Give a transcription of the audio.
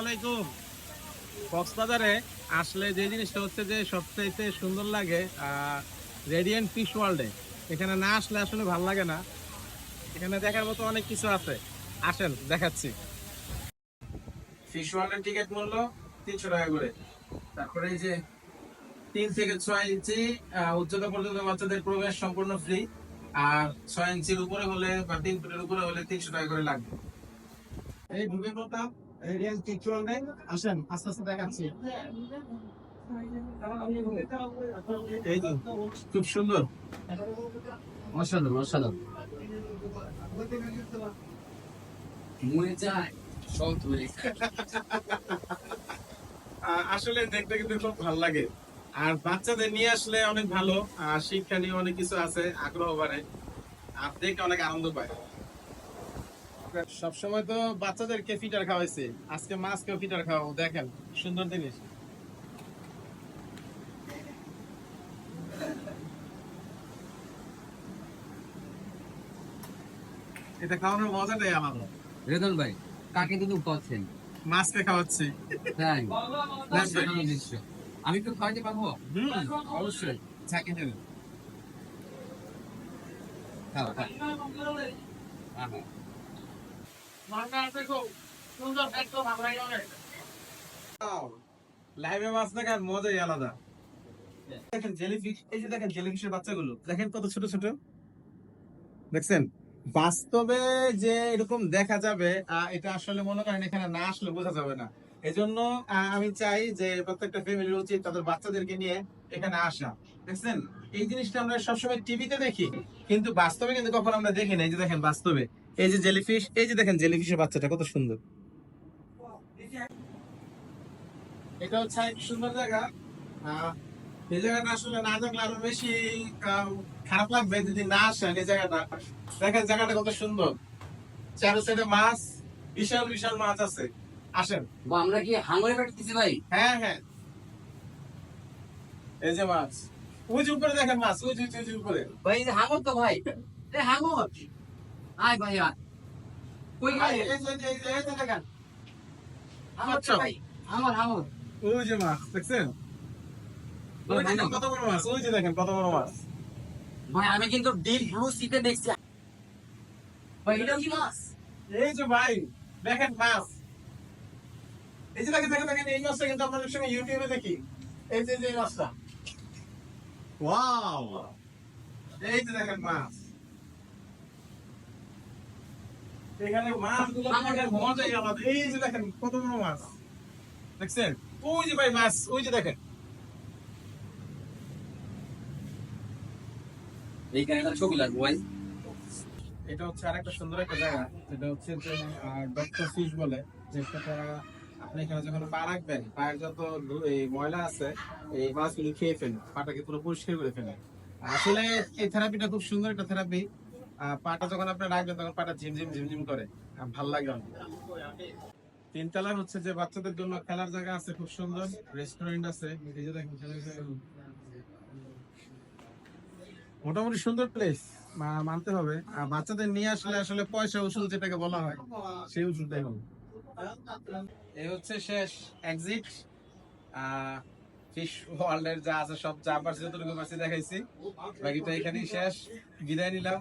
আলাইকুম। কক্সবাজারে আসলে যে জিনিসটা হচ্ছে যে সবচাইতে সুন্দর লাগে রেডিয়েন্ট ফিশ ওয়ার্ল্ডে এখানে না আসলে আসলে ভালো লাগে না। এখানে দেখার মতো অনেক কিছু আছে। আসেন, দেখাচ্ছি। ফিশ ওয়ার্ল্ডের টিকিট মূল্য তিনশো টাকা করে। তারপরে এই যে তিন থেকে ছয় ইঞ্চি উচ্চতা পর্যন্ত বাচ্চাদের প্রবেশ সম্পূর্ণ ফ্রি আর ছয় ইঞ্চির উপরে হলে বা তিন ফুটের উপরে হলে তিনশো টাকা করে লাগবে। এই আসেন আস্তে আস্তে দেখাচ্ছি। এই তো খুব সুন্দর। অসাধারণ অসাধারণ মরে যায় সব ধরে আসলে দেখতে কিন্তু খুব ভালো লাগে। আর বাচ্চাদের নিয়ে আসলে অনেক ভালো আর শিক্ষা নিয়ে অনেক কিছু আছে আগ্রহ বাড়ে আর দেখে অনেক আনন্দ পায়। সবসময় তো বাচ্চাদেরকে ফিটার খাওয়াইছে। আজকে মাছকেও ফিটার খাওয়াবো দেখেন সুন্দর জিনিস। এটা খাওয়ানোর মজাটাই আলাদা। রেদন ভাই কাকে কিন্তু পাচ্ছেন মাছকে খাওয়াচ্ছি। তাই। আমি একটু খাওয়াতে পারব? হুম অবশ্যই। থাকে নেবেন খাও খাও। আহা। মাছ দেখার মজাই আলাদা। দেখেন এই দেখেন কত ছোট ছোট। দেখছেন? বাস্তবে যে এরকম দেখা যাবে এটা আসলে মনে করেন এখানে না আসলে বোঝা যাবে না। এজন্য আমি চাই যে প্রত্যেকটা ফ্যামিলির উচিত তাদের বাচ্চাদেরকে নিয়ে এখানে আসা। দেখছেন? এই জিনিসটা আমরা সবসময় টিভিতে দেখি, কিন্তু বাস্তবে কিন্তু কখন আমরা দেখি না এই যে দেখেন বাস্তবে, এই যে জেলিফিশ এই যে দেখেন জেলিফিশের বাচ্চাটা, কত সুন্দর। এটা হচ্ছে সুন্দর জায়গা। এই জায়গাটা আসলে না দেখলে আরও বেশি খারাপ লাগবে যদি না আসেন এই জায়গাটা। দেখেন জায়গাটা কত সুন্দর। চারো সাইডে মাছ, বিশাল বিশাল মাছ আছে। আসেন। আমরা কি হাঙ্গরে পেটতেছি ভাই? হ্যাঁ হ্যাঁ। এই যে মাছ। ওই যে উপরে দেখেন মাছ ওই যে ওই যে, উপরে। ভাই এই হাঙ্গর তো ভাই। এ হাঙ্গর। আয় ভাই আয়। কই ভাই, এই যে, এই যে, এই যে, দেখেন। হাঙ্গর ভাই হাঙ্গর হাঙ্গর। ওই যে মাছ দেখছেন? কত বড় মাছ ওই যে দেখেন কত বড় মাছ। ভাই আমি কিন্তু ডিপ ব্লু সিতে দেখছি। ভাই এটা কি মাছ? এই যে ভাই দেখেন মাছ। এই যে দেখেন দেখেন দেখেন এই মাছটা কিন্তু আমরা সঙ্গে ইউটিউবে দেখি। এই যে এই মাছটা ওয়াও। এই যে দেখেন মাছ। এখানে মাছগুলো দেখার মজাই আলাদা। এই যে দেখেন কত বড় মাছ। দেখছেন? ওই যে ভাই মাছ ওই যে দেখেন। এইখানে একটা ছবি লাগবে ভাই। এটা হচ্ছে আরেকটা সুন্দর একটা জায়গা। যেটা হচ্ছে যে ডক্টর ফিশ বলে যেটা আপনি তিনতলার হচ্ছে যে বাচ্চাদের জন্য খেলার জায়গা আছে, খুব সুন্দর। রেস্টুরেন্ট আছে। মোটামুটি সুন্দর প্লেস মানতে হবে। বাচ্চাদের নিয়ে আসলে আসলে পয়সা ওষুধ যেটাকে বলা হয়, সেই ওষুধটাই হবে। এই হচ্ছে শেষ এক্সিট ফিশ ওয়ার্ল্ডের যা আছে সব যা পারছি যতটুকু পারছি দেখাইছি। বাকিটা এখানেই শেষ। বিদায় নিলাম।